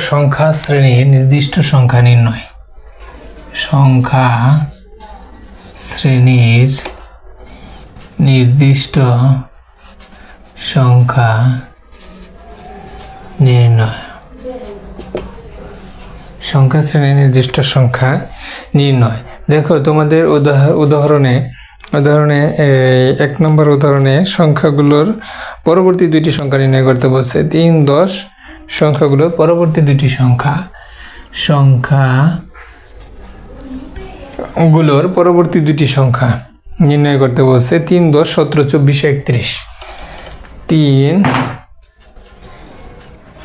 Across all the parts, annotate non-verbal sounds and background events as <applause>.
সংখ্যা শ্রেণির নির্দিষ্ট সংখ্যা নির্ণয়। সংখ্যা শ্রেণির নির্দিষ্ট সংখ্যা নির্ণয়। সংখ্যা শ্রেণির নির্দিষ্ট সংখ্যা নির্ণয়। দেখো, তোমাদের উদাহ- উদাহরণে উদাহরণে এক নম্বর উদাহরণে সংখ্যাগুলোর পরবর্তী দুইটি সংখ্যা নির্ণয় করতে বলছে। তিন, দশ সংখ্যাগুলোর পরবর্তী দুইটি সংখ্যা। সংখ্যা গুলোর পরবর্তী দুটি সংখ্যা নির্ণয় করতে বলছে তিন দশ সতেরো চব্বিশ একত্রিশ। তিন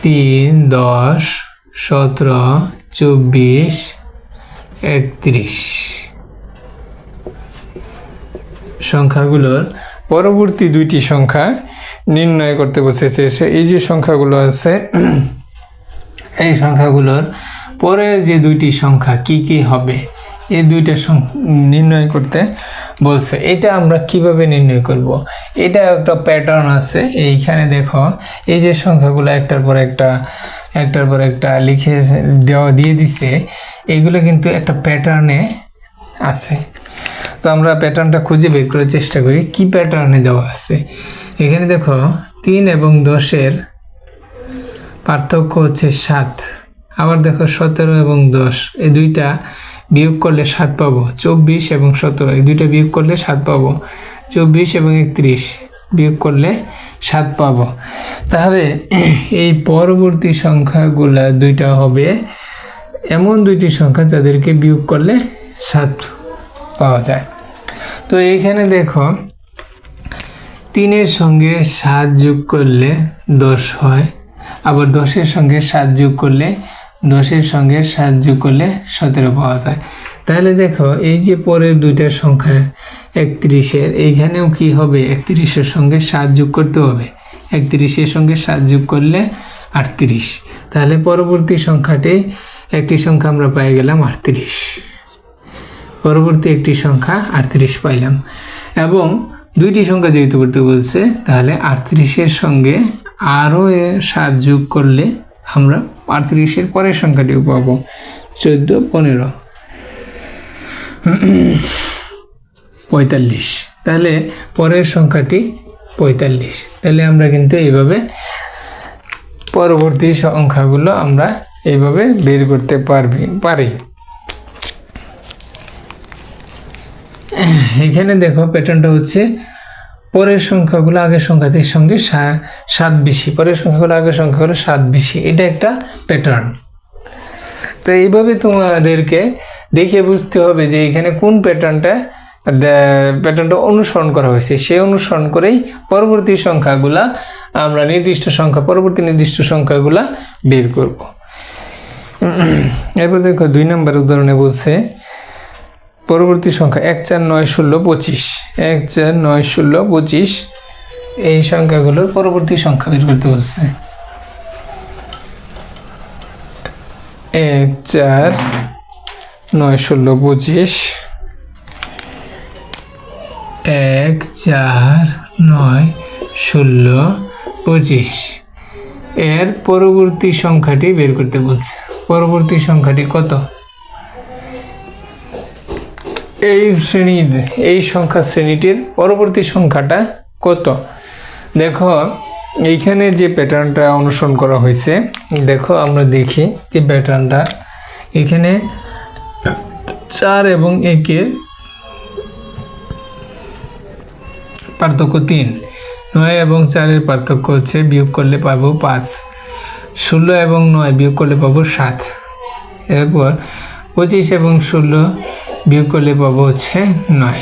তিন দশ সতেরো চব্বিশ একত্রিশ। সংখ্যাগুলোর পরবর্তী দুইটি সংখ্যা নির্ণয় করতে বসেছে সে এই যে সংখ্যাগুলো আছে, এই সংখ্যাগুলোর পরের যে দুইটি সংখ্যা কি কি হবে এই দুইটা নির্ণয় করতে বলছে। এটা আমরা কীভাবে নির্ণয় করব। এটা একটা প্যাটার্ন আছে। এইখানে দেখো, এই যে সংখ্যাগুলো একটার পর একটা, একটার পর একটা লিখে দেওয়া দিয়ে দিছে, এগুলো কিন্তু একটা প্যাটার্নে আছে। তো আমরা প্যাটার্নটা খুঁজে বের করার চেষ্টা করি। কি প্যাটার্নে দেওয়া আছে? এখানে দেখো, তিন এবং দশের পার্থক্য হচ্ছে সাত। আবার দেখো, সতেরো এবং দশ। এই দুইটা বিয়োগ করলে সাত পাবো। চব্বিশ এবং সতেরো। এই দুইটা বিয়োগ করলে সাত পাবো। চব্বিশ এবং একত্রিশ বিয়োগ করলে সাত পাবো। তাহলে <clears throat> এই পরবর্তী সংখ্যাগুলা দুইটা হবে। এমন দুইটি সংখ্যা যাদেরকে বিয়োগ করলে সাত পাওয়া যায়। তো এইখানে দেখো, তিনের সঙ্গে সাত যোগ করলে দশ হয়, আবার দশের সঙ্গে সাত যোগ করলে দশের সঙ্গে সাত যোগ করলে সতেরো পাওয়া যায়। তাহলে দেখো, এই যে পরের দুইটা সংখ্যা একত্রিশের, এইখানেও কি হবে? একত্রিশের সঙ্গে সাত যোগ করতে হবে। একত্রিশের সঙ্গে সাত যোগ করলে আটত্রিশ। তাহলে পরবর্তী সংখ্যাটি, একটি সংখ্যা আমরা পেয়ে গেলাম আটত্রিশ। পরবর্তী একটি সংখ্যা আটত্রিশ পাইলাম। এবং দুইটি সংখ্যা যেহেতু করতে বলছে, তাহলে আটত্রিশের সঙ্গে আরও সাত যোগ করলে আমরা আটত্রিশের পরের সংখ্যাটিও পাব। চোদ্দ, পনেরো। পঁয়তাল্লিশ। তাহলে পরের সংখ্যাটি পঁয়তাল্লিশ। তাহলে আমরা কিন্তু এইভাবে পরবর্তী সংখ্যাগুলো আমরা এইভাবে বের করতে পারবি পারি। এখানে দেখো প্যাটার্নটা হচ্ছে পরের সংখ্যাগুলো আগের সংখ্যাদের সঙ্গে সাত বেশি। পরের সংখ্যাগুলো আগের সংখ্যাগুলো সাত বেশি। এটা একটা প্যাটার্ন তো এইভাবে তোমাদেরকে দেখে বুঝতে হবে যে এখানে কোন প্যাটার্নটা প্যাটার্নটা অনুসরণ করা হয়েছে। সেই অনুসরণ করেই পরবর্তী সংখ্যাগুলা আমরা নির্দিষ্ট সংখ্যা, পরবর্তী নির্দিষ্ট সংখ্যাগুলা বের করব। এরপর দেখো দুই নম্বর উদাহরণে বলছে পরবর্তী সংখ্যা এক চার নয় ষোলো পঁচিশ। এক চার নয় ষোলো পঁচিশ। এই সংখ্যাগুলোর পরবর্তী সংখ্যা বের করতে বলছে। এক চার নয় ষোলো পঁচিশ। এক চার নয় ষোলো পঁচিশ। এর পরবর্তী সংখ্যাটি বের করতে বলছে। পরবর্তী সংখ্যাটি কত? এই শ্রেণির এই সংখ্যা শ্রেণীটির পরবর্তী সংখ্যাটা কত? দেখো, এইখানে যে প্যাটার্নটা অনুসরণ করা হয়েছে, দেখো আমরা দেখি এই প্যাটার্নটা এখানে চার এবং একের পার্থক্য তিন। নয় এবং চারের পার্থক্য হচ্ছে বিয়োগ করলে পাবো পাঁচ। ষোলো এবং নয় বিয়োগ করলে পাবো সাত। এরপর পঁচিশ এবং ষোলো বিয়োগ করলে পাবো হচ্ছে নয়।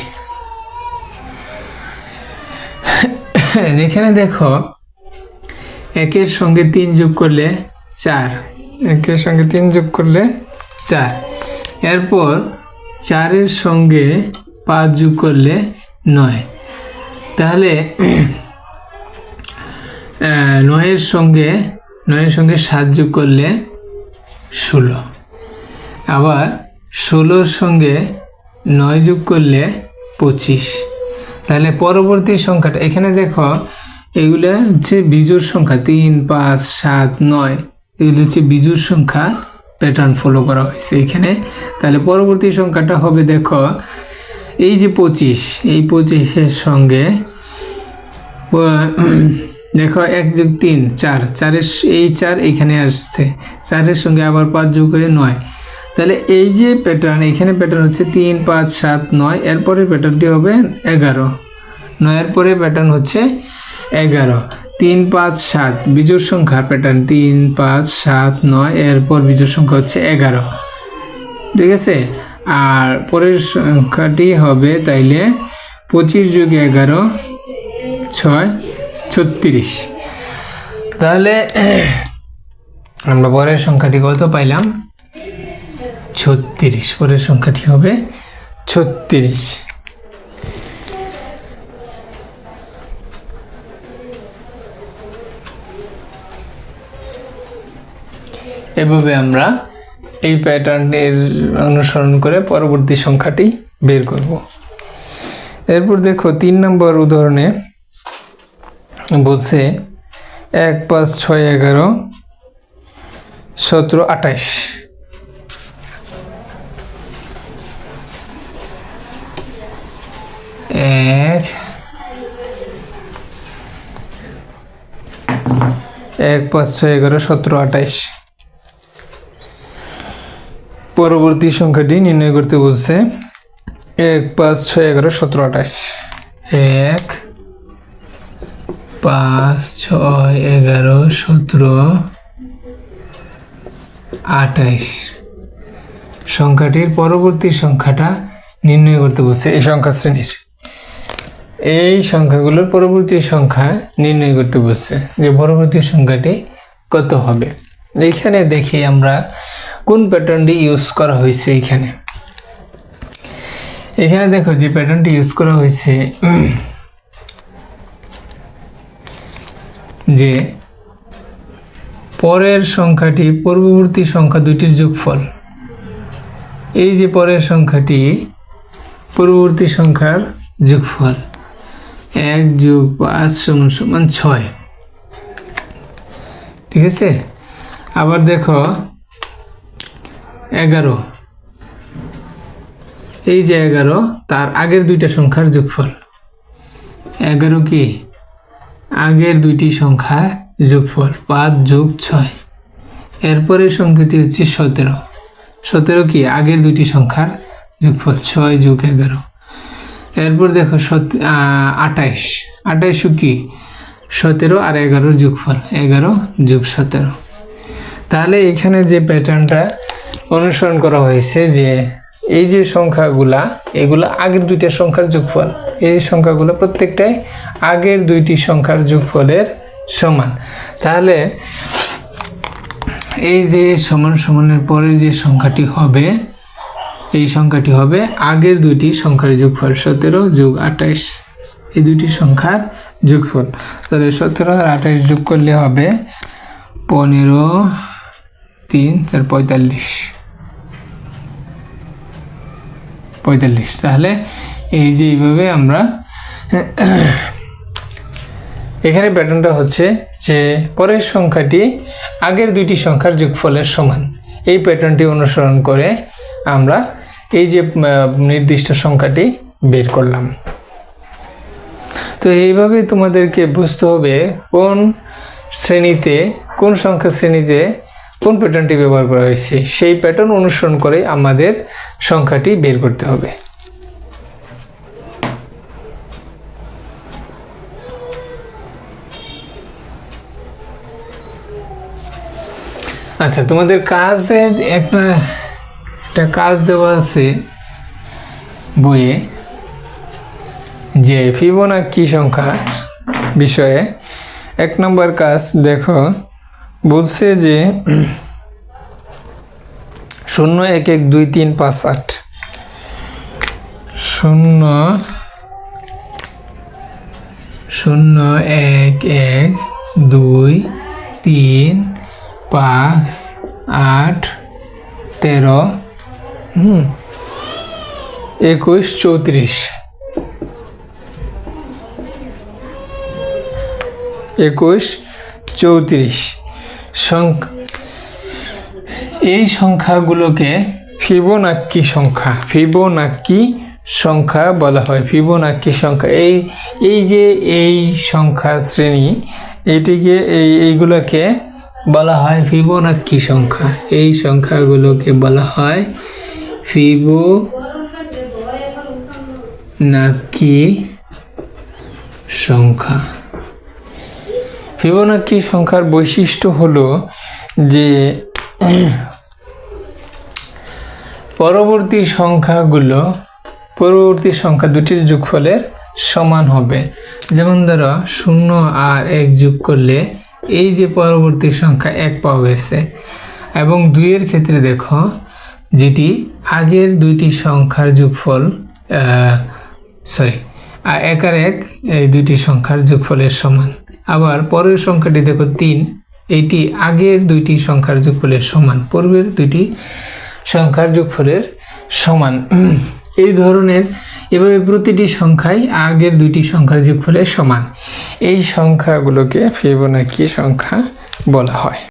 এখানে দেখো, একের সঙ্গে তিন যোগ করলে চার। একের সঙ্গে তিন যোগ করলে চার। এরপর চারের সঙ্গে পাঁচ যোগ করলে নয়। তাহলে <clears throat> নয়ের সঙ্গে নয়ের সঙ্গে সাত যোগ করলে ষোলো। আবার ষোলোর সঙ্গে নয় যোগ করলে পঁচিশ। তাহলে পরবর্তী সংখ্যাটা, এখানে দেখো, এগুলো হচ্ছে বিজোড় সংখ্যা, তিন, পাঁচ, সাত, নয়। এগুলো হচ্ছে বিজুর সংখ্যা প্যাটার্ন ফলো করা হয়েছে এখানে। তাহলে পরবর্তী সংখ্যাটা হবে, দেখো, এই যে পঁচিশ, এই পঁচিশের সঙ্গে দেখো, এক যোগ তিন, চার। চারের, এই চার এখানে আসছে। চারের সঙ্গে আবার পাঁচ যোগ হয়ে নয়। তাহলে এই যে প্যাটার্ন এখানে প্যাটার্ন হচ্ছে তিন, পাঁচ, সাত, নয় এরপরে প্যাটার্নটি হবে এগারো। নয়ের পরে প্যাটার্ন হচ্ছে এগারো। তিন, পাঁচ, সাত, বিজোড় সংখ্যা প্যাটার্ন তিন, পাঁচ, সাত, নয়, এরপর বিজোড় সংখ্যা হচ্ছে এগারো। ঠিক আছে? আর পরের সংখ্যাটি হবে তাইলে পঁচিশ যোগ এগারো, ছয়, ছত্রিশ। তাহলে আমরা পরের সংখ্যাটি কত পাইলাম? ছত্রিশ, পরের সংখ্যাটি হবে ছত্রিশ। এভাবে আমরা এই প্যাটার্নের অনুসরণ করে পরবর্তী সংখ্যাটি বের করব। এরপর দেখো তিন নম্বর উদাহরণে বলছে এক পাঁচ ছয় এগারো সতেরো আঠাইশ এক পাঁচ ছয় এগারো সতেরো আঠাইশ পরবর্তী সংখ্যাটি নির্ণয় করতে বলছে এক পাঁচ ছয় এগারো সতেরো আঠাশ। এক পাঁচ ছয় এগারো সতেরো আঠাইশ সংখ্যাটির পরবর্তী সংখ্যাটা নির্ণয় করতে বলছে এই সংখ্যা শ্রেণির। এই সংখ্যাগুলোর পরবর্তী সংখ্যা নির্ণয় করতে বলছে যে পরবর্তী সংখ্যাটি কত হবে। এইখানে দেখি আমরা কোন প্যাটার্নটি ইউজ করা হয়েছে এখানে এখানে দেখো যে প্যাটার্নটি ইউজ করা হয়েছে যে পরের সংখ্যাটি পূর্ববর্তী সংখ্যা দুইটির যোগফল। এই যে পরের সংখ্যাটি পূর্ববর্তী সংখ্যার যোগফল। এক যোগ পাঁচ সমান সমান ছয়। ঠিক আছে? আবার দেখো, এগারো। এই যে এগারো, তার আগের দুইটা সংখ্যার যোগফল। এগারো কি? আগের দুইটি সংখ্যা যোগফল পাঁচ যোগ ছয়। এরপরের সংখ্যাটি হচ্ছে সতেরো। সতেরো কি? আগের দুইটি সংখ্যার যোগফল ছয় যোগ এগারো। এরপর দেখো সত আঠাইশ। আঠাইশও কি? সতেরো আর এগারোর যোগফল। এগারো যোগ সতেরো। তাহলে এখানে যে প্যাটার্নটা অনুসরণ করা হয়েছে যে এই যে সংখ্যাগুলা, এগুলো আগের দুইটা সংখ্যার যোগফল। এই সংখ্যাগুলো প্রত্যেকটাই আগের দুইটি সংখ্যার যোগফলের সমান। তাহলে এই যে সমান সমানের পরে যে সংখ্যাটি হবে এই সংখ্যাটি হবে আগের দুইটি সংখ্যার যোগফল, সতেরো যোগ আঠাইশ। এই দুইটি সংখ্যার যোগফল। তাহলে সতেরো আর আঠাইশ যোগ করলে হবে পনেরো, তিন, চার, পঁয়তাল্লিশ। পঁয়তাল্লিশ। তাহলে এই যে এইভাবে আমরা এখানে প্যাটার্নটা হচ্ছে যে পরের সংখ্যাটি আগের দুইটি সংখ্যার যোগফলের সমান। এই প্যাটার্নটি অনুসরণ করে আমরা এই যে নির্দিষ্ট সংখ্যাটি বের করলাম। তো এইভাবে তোমাদেরকে বুঝতে হবে কোন শ্রেণীতে, কোন সংখ্যা শ্রেণীতে কোন প্যাটার্নটি ব্যবহার করা হয়েছে। সেই প্যাটার্ন অনুসরণ করে আমাদের সংখ্যাটি বের করতে হবে। আচ্ছা তোমাদের কাজে একটা একটা কাজ দেওয়া আছে বইয়ে যে ফিবোনাক্কি সংখ্যা বিষয়ে। এক নম্বর কাজ, দেখো, বলছে যে শূন্য এক এক দুই তিন পাঁচ আট। শূন্য শূন্য এক এক দুই তিন পাঁচ আট তেরো একুশ চৌত্রিশ। একুশ চৌত্রিশ। সংখ্যা এই সংখ্যাগুলোকে ফিবোনাক্কি সংখ্যা ফিবোনাক্কি সংখ্যা বলা হয়, ফিবোনাক্কি সংখ্যা। এই এই যে এই সংখ্যা শ্রেণি, এটিকে এই, এইগুলোকে বলা হয় ফিবোনাক্কি সংখ্যা। এই সংখ্যাগুলোকে বলা হয় ফিবো নাকি সংখ্যা? ফিবোনাক্কি সংখ্যার বৈশিষ্ট্য হলো যে পরবর্তী সংখ্যাগুলো, পরবর্তী সংখ্যা দুটির যোগফলের সমান হবে। যেমন ধরো, শূন্য আর এক যোগ করলে এই যে পরবর্তী সংখ্যা এক পাওয়া গেছে। এবং দুইয়ের ক্ষেত্রে দেখো, যেটি আগের দুইটি সংখ্যার যোগফল সরি এক আর এক, এই দুইটি সংখ্যার যোগফলের সমান। আবার পরের সংখ্যাটি দেখো তিন, এইটি আগের দুইটি সংখ্যার যোগফলের সমান, পূর্বের দুইটি সংখ্যার যোগফলের সমান। <clears throat> এই ধরনের এভাবে প্রতিটি সংখ্যাই আগের দুইটি সংখ্যার যোগফলের সমান। এই সংখ্যাগুলোকে ফিবোনাকি সংখ্যা বলা হয়।